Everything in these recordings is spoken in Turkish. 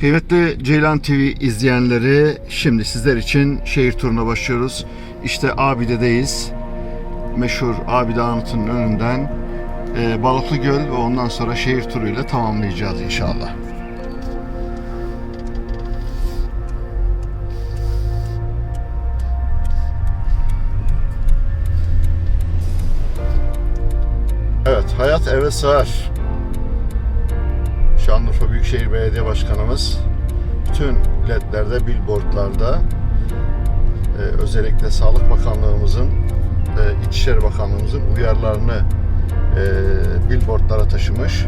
Kıymetli Ceylan TV izleyenleri şimdi sizler için şehir turuna başlıyoruz. İşte Abide'deyiz. Meşhur Abide Anıtı'nın önünden e, Balıklı Göl ve ondan sonra şehir turuyla tamamlayacağız inşallah. Evet, hayat eve sığar. Büyükşehir Belediye Başkanımız bütün ledlerde, billboardlarda e, özellikle Sağlık Bakanlığımızın, e, İçişleri Bakanlığımızın uyarılarını e, billboardlara taşımış.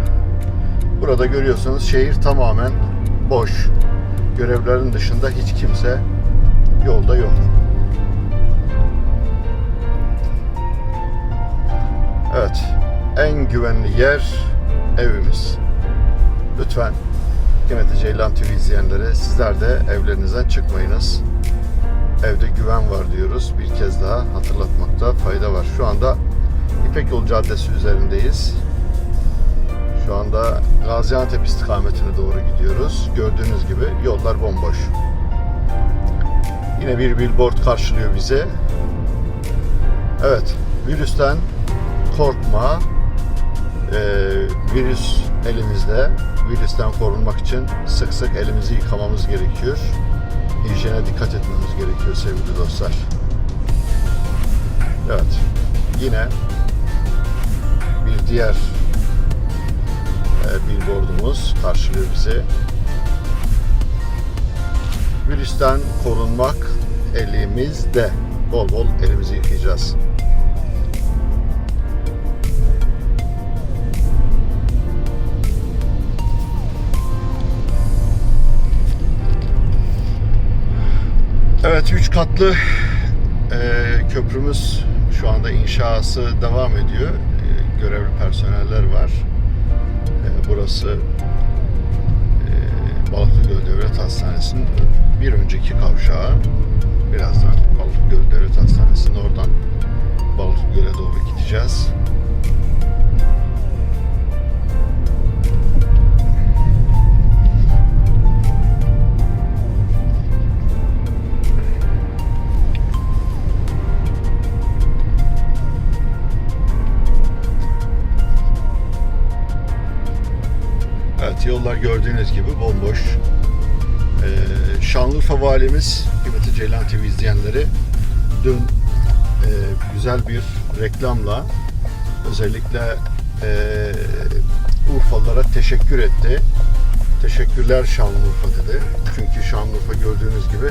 Burada görüyorsunuz şehir tamamen boş. Görevlerin dışında hiç kimse yolda yok. Evet, en güvenli yer evimiz. Lütfen kıymetli Ceylan TV izleyenleri sizler de evlerinizden çıkmayınız. Evde güven var diyoruz. Bir kez daha hatırlatmakta fayda var. Şu anda İpek Yolu Caddesi üzerindeyiz. Şu anda Gaziantep istikametine doğru gidiyoruz. Gördüğünüz gibi yollar bomboş. Yine bir billboard karşılıyor bize. Evet, virüsten korkma. Ee, virüs elimizde. Virüsten korunmak için sık sık elimizi yıkamamız gerekiyor. Hijyene dikkat etmemiz gerekiyor sevgili dostlar. Evet. Yine bir diğer e, billboardumuz karşılıyor bizi. Virüsten korunmak elimizde. Bol bol elimizi yıkayacağız. Katlı e, köprümüz şu anda inşası devam ediyor. E, görevli personeller var. E, burası e, Balıklıgöl Devlet Hastanesi'nin bir önceki kavşağı. Birazdan Balıklıgöl Devlet Hastanesi'nin oradan Balıklıgöl'e doğru gideceğiz. Valimiz, kıymetli Ceylan TV izleyenleri dün e, güzel bir reklamla özellikle e, Urfalılara teşekkür etti. Teşekkürler Şanlıurfa dedi. Çünkü Şanlıurfa gördüğünüz gibi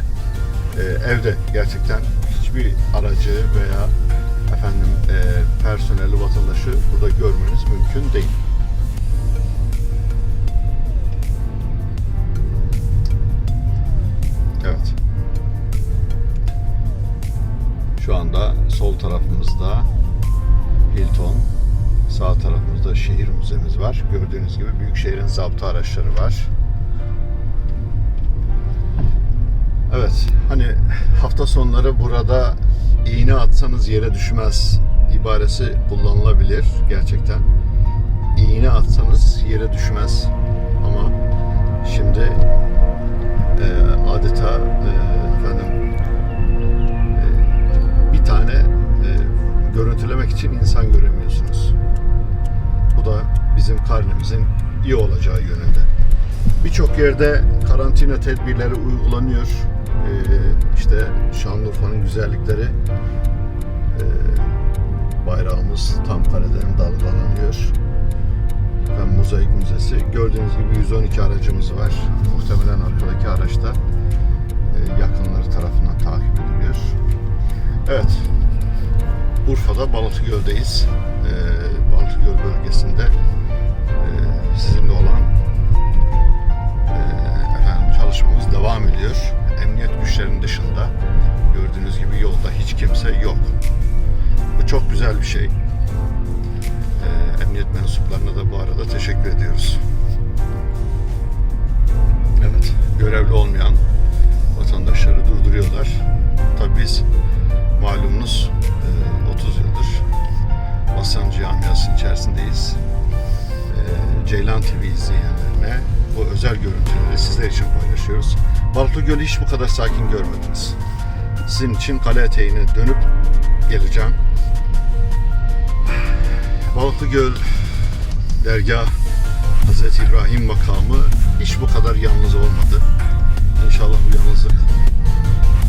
e, evde gerçekten hiçbir aracı veya efendim e, personeli vatandaşı burada görmeniz mümkün değil. Anda sol tarafımızda Hilton, sağ tarafımızda şehir müzemiz var. Gördüğünüz gibi Büyükşehir'in zaptı araçları var. Evet, hani hafta sonları burada iğne atsanız yere düşmez ibaresi kullanılabilir gerçekten. İğne atsanız yere düşmez ama şimdi e, adeta karnemizin iyi olacağı yönünde. Birçok yerde karantina tedbirleri uygulanıyor. E, işte Şanlıurfa'nın güzellikleri e, bayrağımız tam kareden dalgalanıyor ve Mozaik Müzesi. Gördüğünüz gibi 112 aracımız var. Muhtemelen arkadaki araçta e, yakınları tarafından takip ediliyor. Evet. Urfa'da Balıklıgöl'deyiz. E, Balıklıgöl bölgesinde sizinle olan e, efendim çalışmamız devam ediyor. Emniyet güçlerinin dışında gördüğünüz gibi yolda hiç kimse yok. Bu çok güzel bir şey. Ee, emniyet mensuplarına da bu arada teşekkür ediyoruz. Evet, görevli olmayan vatandaşları durduruyorlar. Tabii biz malumunuz e, 30 yıldır basın camiasının içerisindeyiz. E, Ceylan TV izleyenlerine bu özel görüntüleri siz sizler için paylaşıyoruz. Balıklı Gölü hiç bu kadar sakin görmediniz. Sizin için kale eteğine dönüp geleceğim. Balıklı Göl dergah Hazreti İbrahim makamı hiç bu kadar yalnız olmadı. İnşallah bu yalnızlık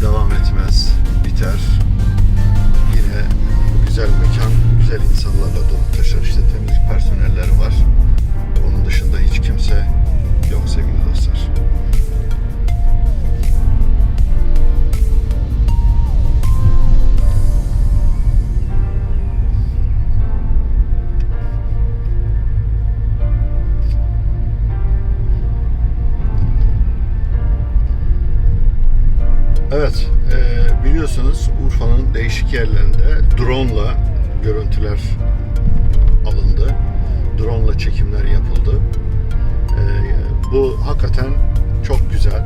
devam etmez, biter. Yine güzel mekan güzel insanlarla dolu taşır. İşte temizlik personelleri var. Onun dışında hiç kimse yok sevgili dostlar. Evet, e, biliyorsunuz Urfa'nın değişik yerlerinde drone'la görüntüler alındı. Drone'la çekimler yapıldı. E, bu hakikaten çok güzel.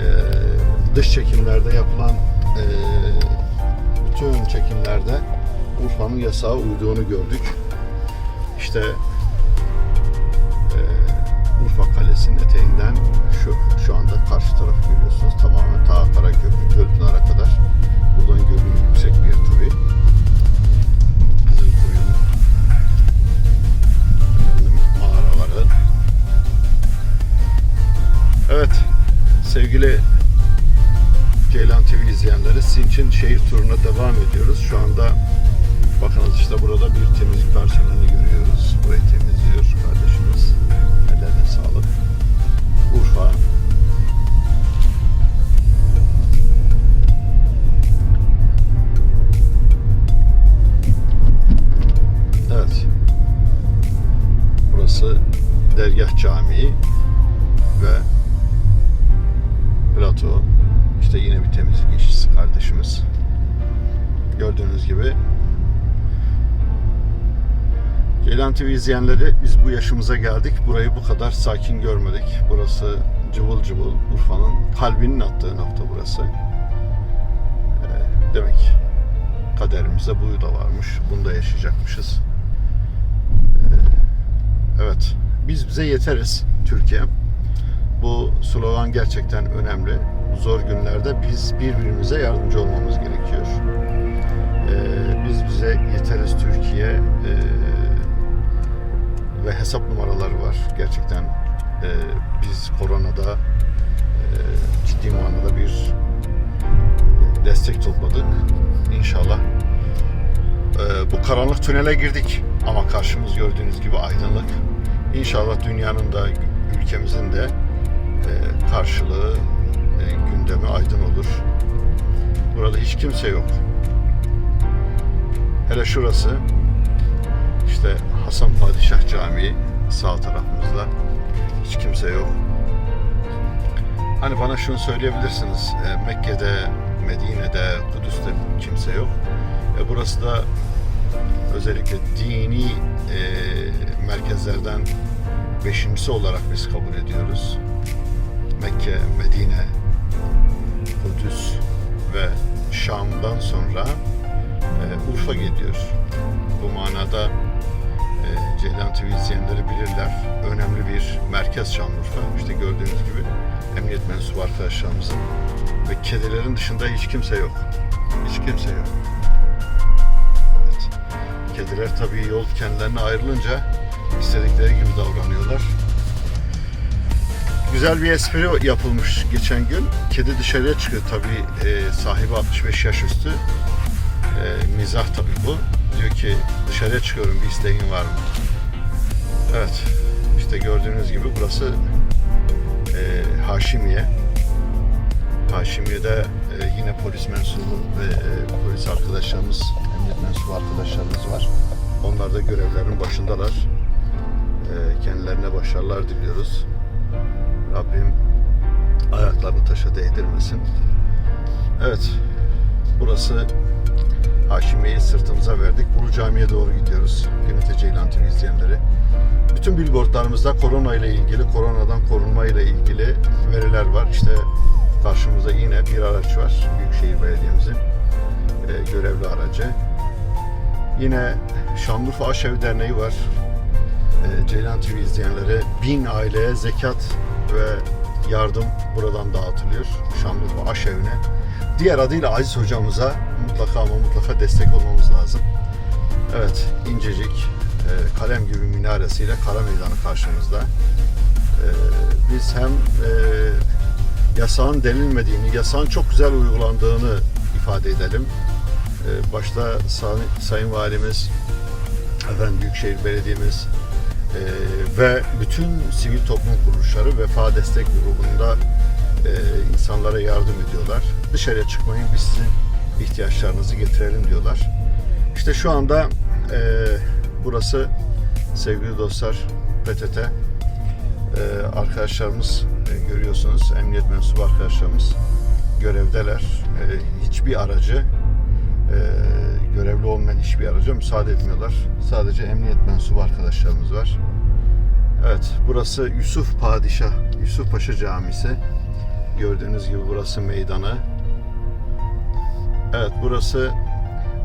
E, dış çekimlerde yapılan e, bütün çekimlerde Urfa'nın yasağa uyduğunu gördük. İşte Kalesi'nin eteğinden şu şu anda karşı tarafı görüyorsunuz. Tamamen ta Karaköprü, Gölpınar'a kadar. Buradan görünüyor yüksek bir yer tabii. Kızılkuyu'nun mağaraları. Evet, sevgili Ceylan TV izleyenleri sizin için şehir turuna devam ediyoruz. Şu anda bakınız işte burada bir temizlik personelini görüyoruz. Burayı temizliyor kardeşimiz. Ellerine sağlık. Urfa. Ceylan TV izleyenleri biz bu yaşımıza geldik. Burayı bu kadar sakin görmedik. Burası cıvıl cıvıl Urfa'nın kalbinin attığı nokta burası. Ee, demek kaderimizde buyu da varmış. Bunu da yaşayacakmışız. Ee, evet. Biz bize yeteriz Türkiye. Bu slogan gerçekten önemli. Bu zor günlerde biz birbirimize yardımcı olmamız gerekiyor. Hesap numaraları var. Gerçekten e, biz koronada e, ciddi manada bir destek topladık. İnşallah e, bu karanlık tünele girdik ama karşımız gördüğünüz gibi aydınlık. İnşallah dünyanın da ülkemizin de e, karşılığı e, gündemi aydın olur. Burada hiç kimse yok. Hele şurası işte Hasan Padişah Camii sağ tarafımızda. Hiç kimse yok. Hani bana şunu söyleyebilirsiniz. e, Mekke'de, Medine'de, Kudüs'te kimse yok. E, burası da özellikle dini e, merkezlerden beşincisi olarak biz kabul ediyoruz. Mekke, Medine, Kudüs ve Şam'dan sonra e, Urfa geliyor. Bu manada Ceylan TV izleyenleri bilirler. Önemli bir merkez Şanlıurfa. İşte gördüğünüz gibi emniyet mensubu arkadaşlarımızın ve kedilerin dışında hiç kimse yok. Hiç kimse yok. Evet. Kediler tabii yol kendilerine ayrılınca istedikleri gibi davranıyorlar. Güzel bir espri yapılmış geçen gün. Kedi dışarıya çıkıyor tabii e, sahibi 65 yaş üstü. E, mizah tabii bu. Diyor ki dışarıya çıkıyorum bir isteğin var mı? Evet işte gördüğünüz gibi burası e, Haşimiye. Haşimiye'de e, yine polis mensubu ve e, polis arkadaşlarımız, emniyet mensubu arkadaşlarımız var. Onlar da görevlerin başındalar. E, kendilerine başarılar diliyoruz. Rabbim ayaklarını taşa değdirmesin. Evet, burası Haşimiye'yi sırtımıza verdik. Ulu Cami'ye doğru gidiyoruz. Kıymetli Ceylan TV izleyenleri. Bütün billboardlarımızda korona ile ilgili, koronadan korunma ile ilgili veriler var. İşte karşımızda yine bir araç var. Büyükşehir Belediye'mizin e, görevli aracı. Yine Şanlıurfa Aşevi Derneği var. e, Ceylan TV izleyenleri bin aileye zekat ve yardım buradan dağıtılıyor. Şanlıurfa Aşevine. Diğer adıyla Aziz hocamıza mutlaka ama mutlaka destek olmamız lazım. Evet, incecik, e, kalem gibi minaresiyle Kara Meydanı karşımızda. E, biz hem e, yasağın denilmediğini, yasağın çok güzel uygulandığını ifade edelim. E, başta Say- Sayın Valimiz, efendim Büyükşehir Belediye'miz e, ve bütün sivil toplum kuruluşları Vefa Destek Grubu'nda e, insanlara yardım ediyorlar. Dışarıya çıkmayın biz sizin ihtiyaçlarınızı getirelim diyorlar. İşte şu anda e, burası sevgili dostlar PTT e, arkadaşlarımız e, görüyorsunuz emniyet mensubu arkadaşlarımız görevdeler. E, hiçbir aracı görevli olmayan hiçbir araca müsaade etmiyorlar. Sadece emniyet mensubu arkadaşlarımız var. Evet, burası Yusuf Padişah, Yusuf Paşa Camisi. Gördüğünüz gibi burası meydanı. Evet, burası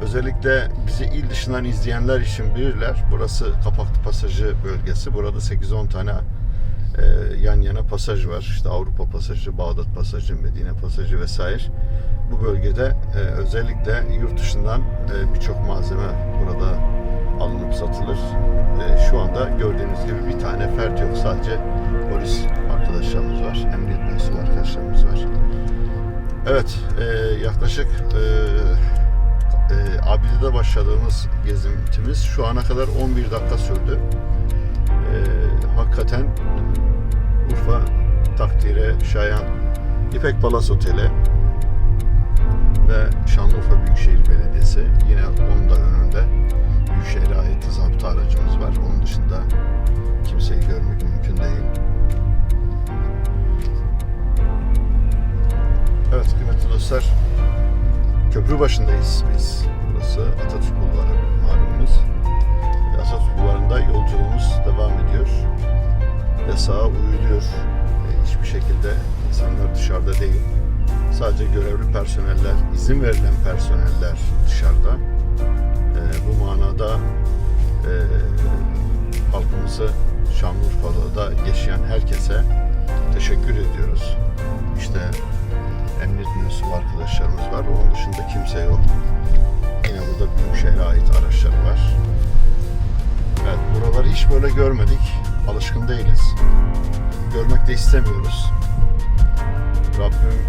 özellikle bizi il dışından izleyenler için bilirler. Burası Kapaklı Pasajı bölgesi. Burada 8-10 tane e, yan yana pasaj var. İşte Avrupa Pasajı, Bağdat Pasajı, Medine Pasajı vesaire. Bu bölgede e, özellikle yurt dışından e, birçok malzeme burada alınıp satılır. E, şu anda gördüğünüz gibi bir tane fert yok. Sadece polis arkadaşlarımız var, emniyet mensubu arkadaşlarımız var. Evet, e, yaklaşık e, e, Abide'de başladığımız gezintimiz şu ana kadar 11 dakika sürdü. E, hakikaten Urfa takdire şayan İpek Palas Oteli ve Şanlıurfa Büyükşehir Belediyesi yine onun da önünde Büyükşehir'e ait zabıta aracımız var. Onun dışında kimseyi görmek mümkün değil. Evet kıymetli dostlar köprü başındayız biz. Burası Atatürk Bulvarı Yasağa uyuluyor. E, Hiçbir şekilde insanlar dışarıda değil. Sadece görevli personeller, izin verilen personeller dışarıda. E, bu manada e, halkımızı Şanlıurfa'da yaşayan herkese teşekkür ediyoruz. İşte emniyet mensubu arkadaşlarımız var. Onun dışında kimse yok. Yine burada Büyükşehir'e ait araçlar var. Evet, buraları hiç böyle görmedik. Alışkın değiliz. Görmek de istemiyoruz. Rabbim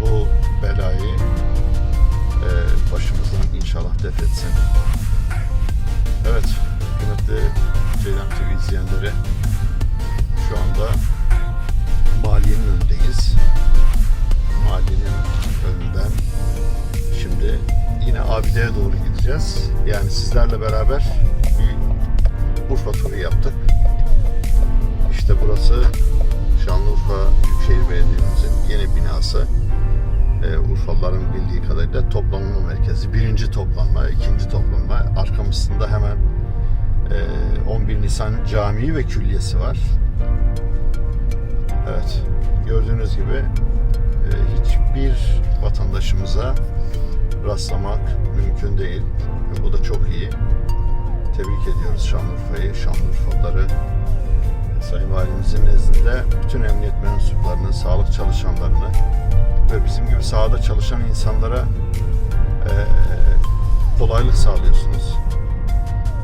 bu belayı e, başımızdan inşallah def etsin. Evet, kıymetli Ceylan TV izleyenleri şu anda maliyenin önündeyiz. Mahallenin önünden şimdi yine Abide'ye doğru gideceğiz. Yani sizlerle beraber bir Urfa turu yaptık. İşte burası Şanlıurfa Büyükşehir Belediye'mizin yeni binası. Ee, Urfalıların bildiği kadarıyla toplanma merkezi. Birinci toplanma, ikinci toplanma. Arkamızda hemen e, 11 Nisan Camii ve Külliyesi var. Evet, gördüğünüz gibi e, hiçbir vatandaşımıza rastlamak mümkün değil. Bu da çok iyi. Tebrik ediyoruz Şanlıurfa'yı, Şanlıurfalıları. Sayın Valimizin nezdinde bütün emniyet mensuplarını, sağlık çalışanlarını ve bizim gibi sahada çalışan insanlara e, kolaylık sağlıyorsunuz.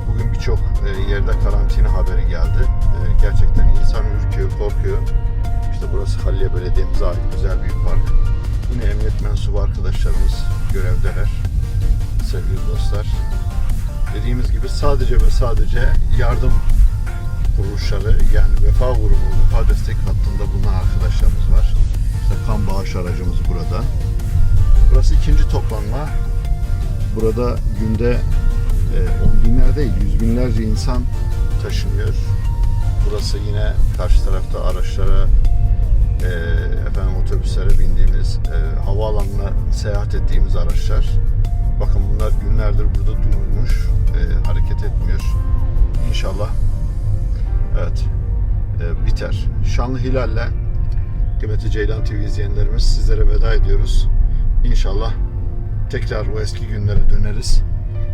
Bugün birçok e, yerde karantina haberi geldi. E, gerçekten insan ürküyor, korkuyor. İşte burası Halliye Belediye'mize ait güzel bir park. Yine emniyet mensubu arkadaşlarımız görevdeler. Sevgili dostlar. Dediğimiz gibi sadece ve sadece yardım kuruluşları yani Vefa Grubu, Vefa Destek Hattı'nda bulunan arkadaşlarımız var. İşte kan bağış aracımız burada. Burası ikinci toplanma. Burada günde e, on binler değil, yüz binlerce insan taşınıyor. Burası yine karşı tarafta araçlara, e, efendim otobüslere bindiğimiz, e, havaalanına seyahat ettiğimiz araçlar. Bakın bunlar günlerdir burada durmuş, e, hareket etmiyor. İnşallah evet e, biter. Şanlı Hilal'le kıymetli Ceylan TV izleyenlerimiz sizlere veda ediyoruz. İnşallah tekrar o eski günlere döneriz.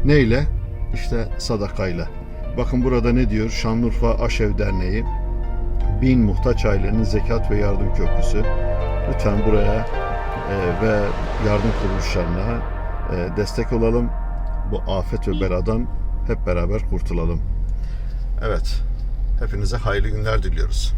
Neyle? İşte sadakayla. Bakın burada ne diyor? Şanlıurfa Aşev Derneği bin muhtaç ailenin zekat ve yardım köprüsü. Lütfen buraya e, ve yardım kuruluşlarına e, destek olalım. Bu afet ve beladan hep beraber kurtulalım. Evet. Hepinize hayırlı günler diliyoruz.